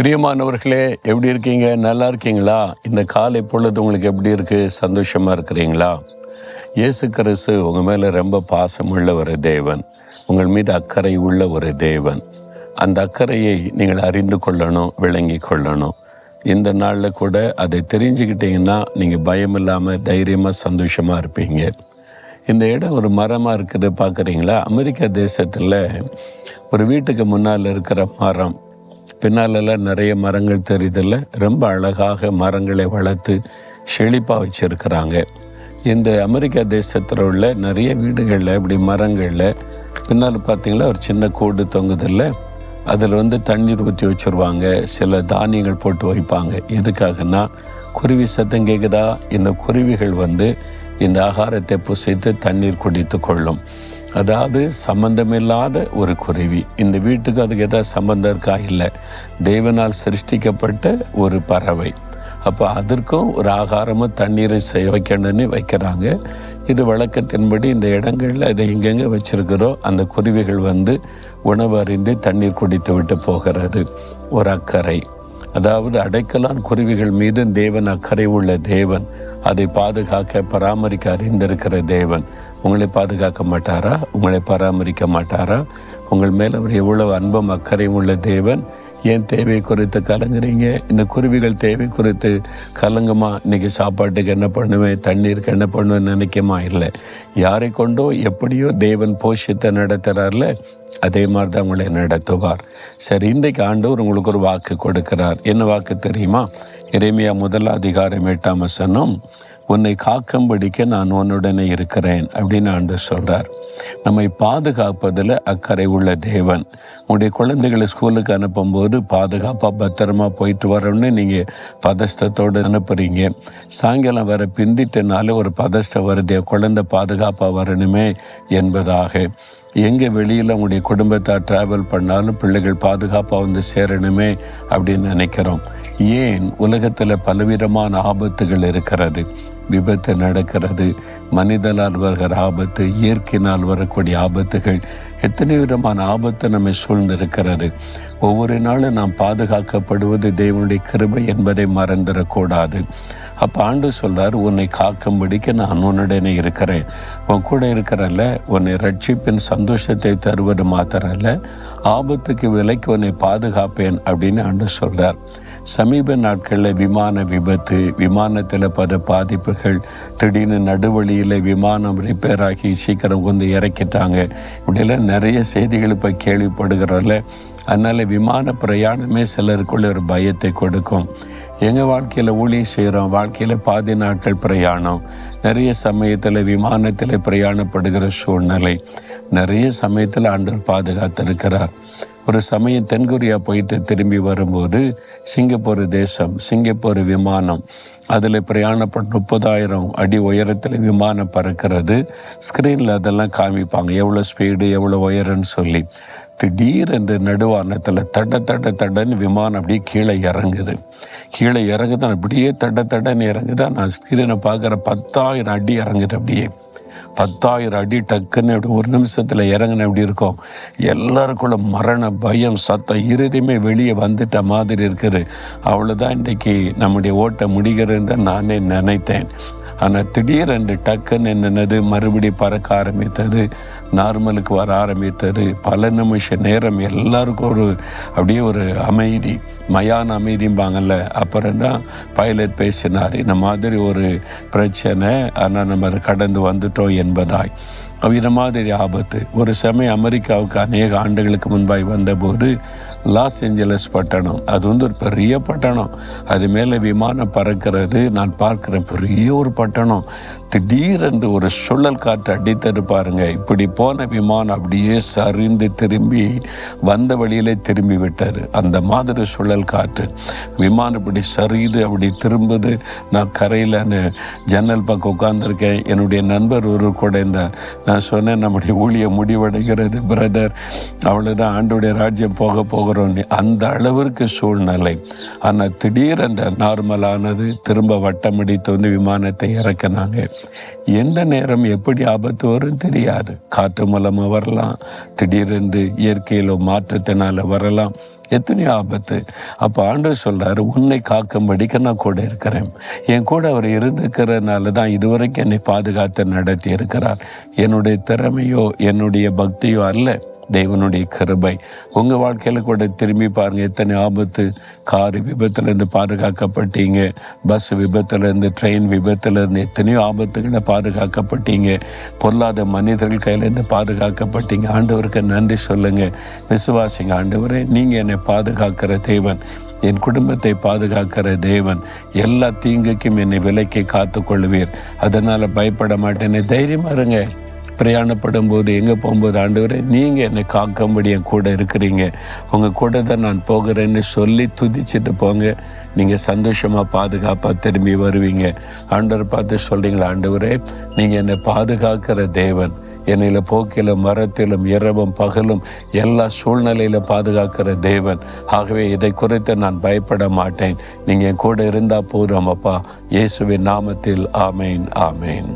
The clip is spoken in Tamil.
பிரியமானவர்களே எப்படி இருக்கீங்க? நல்லா இருக்கீங்களா? இந்த காலை பொழுது உங்களுக்கு எப்படி இருக்குது சந்தோஷமாக இருக்கிறீங்களா? இயேசு கிறிஸ்து உங்கள் மேலே ரொம்ப பாசமுள்ள ஒரு தேவன். உங்கள் மீது அக்கறை உள்ள ஒரு தேவன். அந்த அக்கறையை நீங்கள் அறிந்து கொள்ளணும் விளங்கி கொள்ளணும். இந்த நாளில் கூட அதை தெரிஞ்சுக்கிட்டீங்கன்னா நீங்கள் பயம் இல்லாமல் தைரியமாக சந்தோஷமாக இருப்பீங்க. இந்த இடம் ஒரு மரமாக இருக்குது பார்க்குறீங்களா அமெரிக்கா தேசத்தில் ஒரு வீட்டுக்கு முன்னால் இருக்கிற மரம் பின்னாலெல்லாம் நிறைய மரங்கள் தெரியுதில்ல? ரொம்ப அழகாக மரங்களை வளர்த்து செழிப்பாக வச்சுருக்கிறாங்க. இந்த அமெரிக்கா தேசத்தில் உள்ள நிறைய வீடுகளில் இப்படி மரங்களில் பின்னால் பார்த்திங்கன்னா ஒரு சின்ன கூடு தொங்குதில்ல? அதில் வந்து தண்ணீர் ஊற்றி வச்சுருவாங்க. சில தானியங்கள் போட்டு வைப்பாங்க. எதுக்காகனா குருவி சத்தம் கேட்குதா இந்த குருவிகள் வந்து இந்த ஆகாரத்தை புசித்து தண்ணீர் குடித்து கொள்ளும். அதாவது சம்பந்தமில்லாத ஒரு குருவி இந்த வீட்டுக்கு அதுக்கு ஏதாவது சம்பந்தம் இருக்கா? இல்லை. தேவனால் சிருஷ்டிக்கப்பட்ட ஒரு பறவை. அப்போ அதற்கும் ஒரு ஆகாரமும் தண்ணீரை செய் வைக்கணும்னு வைக்கிறாங்க. இது வழக்கத்தின்படி இந்த இடங்களில் இதை எங்கெங்கே வச்சுருக்கிறோம் அந்த குருவிகள் வந்து உணவு அறிந்து தண்ணீர் குடித்து விட்டு போகிறது. ஒரு அக்கறை. அதாவது அடைக்கலான் குருவிகள் மீது தேவன் அக்கறை உள்ள தேவன். அதை பாதுகாக்க பராமரிக்க அறிந்திருக்கிற தேவன். உங்களை பாதுகாக்க மாட்டாரா? உங்களை பராமரிக்க மாட்டாரா? உங்கள் மேல் அவர் எவ்வளவு அன்பும் அக்கறையும் உள்ள தேவன். ஏன் தேவை குறித்து கலங்குறீங்க? இந்த குருவிகள் தேவை குறித்து கலங்குமா? இன்னைக்கு சாப்பாட்டுக்கு என்ன பண்ணுவேன்? தண்ணீருக்கு என்ன பண்ணுவேன் நினைக்குமா? இல்லை. யாரை கொண்டோ எப்படியோ தேவன் போஷித்த நடத்துகிறார்ல அதே மாதிரி தான் உங்களை நடத்துவார். சரி இன்றைக்கு ஆண்டவர் உங்களுக்கு ஒரு வாக்கு கொடுக்கிறார். என்ன வாக்கு தெரியுமா? இறைமையா முதல் அதிகாரம் எட்டாம் வசனம். உன்னை காக்கும்படிக்க நான் உன்னுடனே இருக்கிறேன் அப்படின்னு ஆண்டு சொல்றார். நம்மை பாதுகாப்பதில் அக்கறை உள்ள தேவன். உங்களுடைய குழந்தைகளை ஸ்கூலுக்கு அனுப்பும்போது பாதுகாப்பாக பத்திரமா போயிட்டு வரணும்னு நீங்கள் பதஷ்டத்தோடு அனுப்புறீங்க. சாயங்காலம் வர பிந்திட்டனால ஒரு பதஷ்டம் வருது. குழந்தை பாதுகாப்பாக வரணுமே என்பதாக. எங்கே வெளியில் உங்களுடைய குடும்பத்தார் ட்ராவல் பண்ணாலும் பிள்ளைகள் பாதுகாப்பாக வந்து சேரணுமே அப்படின்னு நினைக்கிறோம். ஏன்? உலகத்தில் பலவிதமான ஆபத்துகள் இருக்கிறது. விபத்து நடக்கிறது. மனிதனால் வருகிற ஆபத்து இயற்கையினால் வரக்கூடிய ஆபத்துகள் எத்தனை விதமான ஆபத்து நம்மை சூழ்ந்திருக்கிறது. ஒவ்வொரு நாளும் நாம் பாதுகாக்கப்படுவது தேவனுடைய கிருபை என்பதை மறந்துடக்கூடாது. அப்போ ஆண்டு சொல்றார் உன்னை காக்கும்படிக்கு நான் உன்னுடனே இருக்கிறேன். உன் கூட இருக்கிறல்ல உன்னை ரட்சிப்பின் சந்தோஷத்தை தருவது மாத்திரல்ல. ஆபத்துக்கு விலைக்கு உன்னை பாதுகாப்பேன் அப்படின்னு ஆண்டு சொல்றார். சமீப நாட்களில் விமான விபத்து விமானத்தில் பல பாதிப்புகள் திடீர்னு நடுவழியில் விமானம் ரிப்பேர் ஆகி சீக்கிரம் கொண்டு இறக்கிட்டாங்க. இப்படிலாம் நிறைய செய்திகள் இப்போ கேள்விப்படுகிறோம்ல. அதனால் விமான பிரயாணமே சிலருக்குள்ள ஒரு பயத்தை கொடுக்கும். எங்கள் வாழ்க்கையில் ஊழியம் செய்கிறோம் வாழ்க்கையில் பாதி நாட்கள் பிரயாணம். நிறைய சமயத்தில் விமானத்தில் பிரயாணப்படுகிற சூழ்நிலை. நிறைய சமயத்தில் ஆண்டவர் பாதுகாத்திருக்கிறார். ஒரு சமயம் தென்கொரியா போயிட்டு திரும்பி வரும்போது சிங்கப்பூர் தேசம் சிங்கப்பூர் விமானம் அதில் பிரயாணப்பட்ட முப்பதாயிரம் அடி உயரத்தில் விமானம் பறக்கிறது. ஸ்க்ரீனில் அதெல்லாம் காமிப்பாங்க. எவ்வளோ ஸ்பீடு எவ்வளோ உயரம்னு சொல்லி. திடீரென்று நடுவானத்தில் தட தட தடன்னு விமானம் அப்படியே கீழே இறங்குது. கீழே இறங்குதான் அப்படியே தட தடன்னு இறங்குதா. நான் ஸ்க்ரீனை பார்க்குற பத்தாயிரம் அடி இறங்குது அப்படியே. பத்தாயிரம் அடி டக்குன்னு அப்படி ஒரு நிமிஷத்தில் இறங்கின எப்படி இருக்கும்? எல்லாருக்குள்ள மரண பயம் சத்தம் இறுதியுமே வெளியே வந்துட்ட மாதிரி இருக்குது. அவ்வளோதான் இன்றைக்கி நம்முடைய ஓட்ட முடிகிறதுன்னு நானே நினைத்தேன். ஆனால் திடீரென்று டக்குன்னு என்னது மறுபடி பறக்க ஆரம்பித்தது நார்மலுக்கு வர ஆரம்பித்தது பல நிமிஷ நேரம் எல்லாருக்கும் ஒரு அப்படியே ஒரு அமைதி மயான அமைதிம்பாங்கல்ல. அப்புறம் தான் பைலட் பேசினார் இந்த மாதிரி ஒரு பிரச்சனை ஆனால் நம்ம கடந்து வந்துட்டோம் என்பதாய். இந்த மாதிரி ஆபத்து. ஒரு சமயம் அமெரிக்காவுக்கு அநேக ஆண்டுகளுக்கு முன்பாய் வந்தபோது லாஸ் ஏஞ்சலஸ் பட்டணம். அது வந்து ஒரு பெரிய பட்டணம். அது மேலே விமானம் பறக்கிறது. நான் பார்க்குற பெரிய ஒரு பட்டணம். திடீரென்று ஒரு சுழல் காற்று அடித்தது பாருங்க. இப்படி போன விமானம் அப்படியே சரிந்து திரும்பி வந்த வழியிலே திரும்பி விட்டார் அந்த மாதிரி சுழல் காற்று. விமானம் இப்படி சரிது அப்படி திரும்புது. நான் கரையில் ஜன்னல் பக்கம் உட்காந்துருக்கேன் என்னுடைய நண்பர் ஒரு கூட இந்த நான் சொன்னேன் நம்முடைய ஊழிய முடிவடைகிறது பிரதர். அவ்வளோதான் ஆண்டுடைய ராஜ்யம் போக போகிறோன்னு அந்த அளவிற்கு சூழ்நிலை. ஆனால் திடீரென்ற நார்மலானது திரும்ப வட்டமடித்து வந்து விமானத்தை இறக்குனாங்க. எந்த நேரம் எப்படி ஆபத்து வரும் தெரியாது. காற்று மூலமாக வரலாம் திடீரென்று இயற்கையில் மாற்றத்தினால வரலாம். எத்தனையோ ஆபத்து. அப்போ ஆண்டு சொல்கிறார் உன்னை காக்கும்படிக்கு நான் கூட இருக்கிறேன். என் கூட அவர் இருந்துக்கிறதுனால தான் இதுவரைக்கும் என்னை பாதுகாத்து நடத்தி இருக்கிறார் என்னுடைய திறமையோ என்னுடைய பக்தியோ அல்ல. தேவனுடைய கிருபை. உங்கள் வாழ்க்கையில் கூட திரும்பி பாருங்கள் எத்தனை ஆபத்து கார் விபத்துலேருந்து பாதுகாக்கப்பட்டீங்க பஸ் விபத்துலேருந்து ட்ரெயின் விபத்துலேருந்து எத்தனையோ ஆபத்துகளை பாதுகாக்கப்பட்டீங்க. பொல்லாத மனிதர்கள் கையிலேருந்து பாதுகாக்கப்பட்டீங்க. ஆண்டவருக்கு நன்றி சொல்லுங்கள் விசுவாசிங்க ஆண்டவரே நீங்கள் என்னை பாதுகாக்கிற தேவன். என் குடும்பத்தை பாதுகாக்கிற தேவன். எல்லா தீங்குக்கும் என்னை விலைக்கு காத்து கொள்வீர் அதனால் பயப்பட மாட்டேன்னு தைரியமா இருங்க. பிரயாணப்படும் போது எங்கே போகும்போது ஆண்டவரே நீங்கள் என்னை காக்கும்படி என் கூட இருக்கிறீங்க. உங்கள் கூட தான் நான் போகிறேன்னு சொல்லி துதிச்சுட்டு போங்க. நீங்கள் சந்தோஷமாக பாதுகாப்பாக திரும்பி வருவீங்க. ஆண்டவர் பார்த்து சொல்கிறீங்களா ஆண்டவரே நீங்கள் என்னை பாதுகாக்கிற தேவன். என்னையில் போக்கிலும் மரத்திலும் இரவும் பகலும் எல்லா சூழ்நிலையிலும் பாதுகாக்கிற தேவன். ஆகவே இதை குறித்து நான் பயப்பட மாட்டேன். நீங்கள் என் கூட இருந்தால் போதும் அப்பா. இயேசுவின் நாமத்தில் ஆமேன் ஆமேன்.